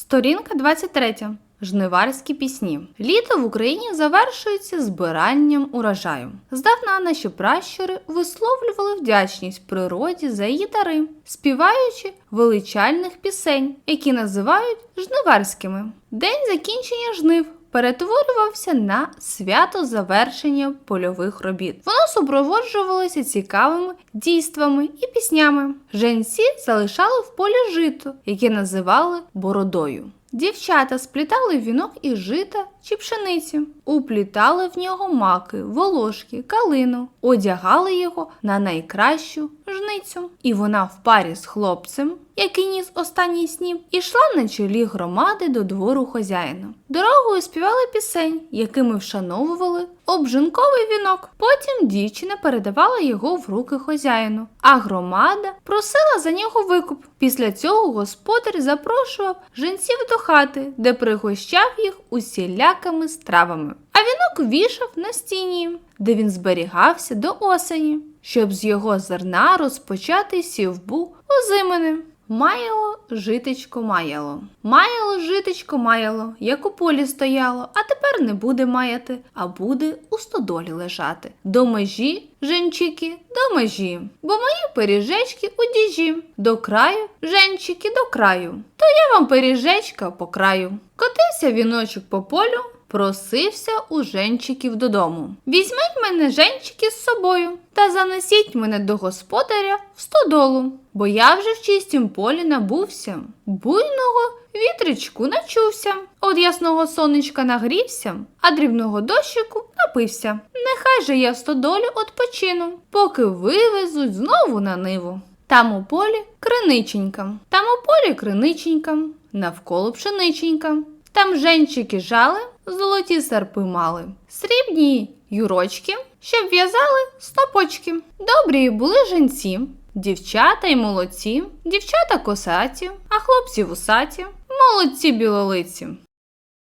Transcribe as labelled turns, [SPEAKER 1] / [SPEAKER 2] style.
[SPEAKER 1] Сторінка 23. Жниварські пісні. Літо в Україні завершується збиранням урожаю. Здавна наші пращури висловлювали вдячність природі за її дари, співаючи величальних пісень, які називають жниварськими. День закінчення жнив перетворювався на свято завершення польових робіт. Воно супроводжувалося цікавими дійствами і піснями. Женці залишали в полі жито, яке називали бородою. Дівчата сплітали вінок із жита чи пшениці, уплітали в нього маки, волошки, калину, одягали його на найкращу жницю. І вона в парі з хлопцем, який ніс останній сніп, ішла на чолі громади до двору хазяїна. Дорогою співали пісень, якими вшановували обжинковий вінок. Потім дівчина передавала його в руки хазяїну, а громада просила за нього викуп. Після цього господар запрошував жінців до хати, де пригощав їх усілякими стравами. А вінок вішав на стіні, де він зберігався до осені, щоб з його зерна розпочати сівбу озимини. Маяло житечко маяло. Маяло житечко маяло, як у полі стояло, а тепер не буде маяти, а буде у стодолі лежати. До межі, женчики, до межі, бо мої пиріжечки у діжі. До краю, женчики, до краю. То я вам пиріжечка по краю. Котився віночок по полю, просився у женчиків додому. Візьміть мене, женчики, з собою та занесіть мене до господаря в стодолу, бо я вже в чистім полі набувся, буйного вітричку начувся, от ясного сонечка нагрівся, а дрібного дощику напився. Нехай же я в стодолі odpoчину, поки вивезуть знову на ниву. Там у полі криниченька, там у полі криниченька, навколо пшениченька. Там женчики жали, золоті серпи мали, срібні юрочки, щоб в'язали стопочки. Добрі були женці, дівчата й молодці, дівчата косаті, а хлопці вусаті, молодці білолиці.